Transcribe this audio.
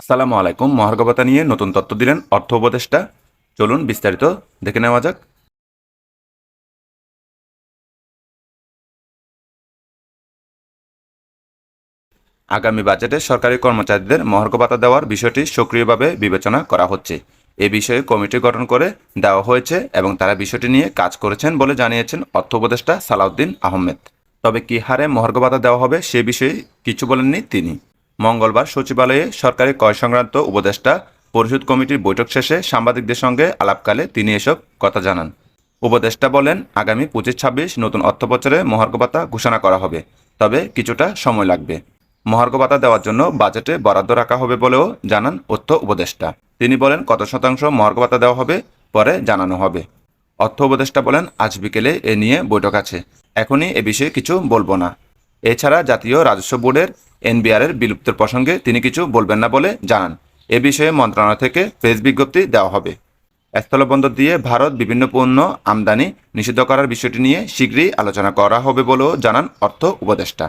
আসসালামু আলাইকুম, মহার্গবতা নিয়ে নতুন তথ্য দিলেন অর্থ উপদেষ্টা। চলুন, বিস্তারিত দেখে নেওয়া যাক। আগামী বাজেটে সরকারি কর্মচারীদের মহার্ঘ ভাতা দেওয়ার বিষয়টি সক্রিয়ভাবে বিবেচনা করা হচ্ছে। এ বিষয়ে কমিটি গঠন করে দেওয়া হয়েছে এবং তারা বিষয়টি নিয়ে কাজ করেছেন বলে জানিয়েছেন অর্থ উপদেষ্টা সালাউদ্দিন আহমেদ। তবে কী হারে মহার্ঘ ভাতা দেওয়া হবে সে বিষয়ে কিছু বলেননি তিনি। মঙ্গলবার সচিবালয়ে সরকারি কয় সংক্রান্ত উপদেষ্টা পরিষদ কমিটির বৈঠক শেষে সাংবাদিকদের সঙ্গে আলাপকালে তিনি এসব কথা জানান। উপদেষ্টা বলেন, আগামী পঁচিশ ছাব্বিশ নতুন অর্থ বছরে মহার্ঘ ভাতা ঘোষণা করা হবে, তবে কিছুটা সময় লাগবে। মহার্ঘ ভাতা দেওয়ার জন্য বাজেটে বরাদ্দ রাখা হবে বলেও জানান অর্থ উপদেষ্টা। তিনি বলেন, কত শতাংশ মহার্ঘ ভাতা দেওয়া হবে পরে জানানো হবে। অর্থ উপদেষ্টা বলেন, আজ বিকেলে এ নিয়ে বৈঠক আছে। এখনই এ বিষয়ে কিছু বলব না। এছাড়া জাতীয় রাজস্ব বোর্ডের এনবিআর এর বিলুপ্তির প্রসঙ্গে তিনি কিছু বলবেন না বলে জানান। এ বিষয়ে মন্ত্রণালয় থেকে প্রেস বিজ্ঞপ্তি দেওয়া হবে। স্থলবন্দর দিয়ে ভারত বিভিন্ন পণ্য আমদানি নিষিদ্ধ করার বিষয়টি নিয়ে শীঘ্রই আলোচনা করা হবে বলেও জানান অর্থ উপদেষ্টা।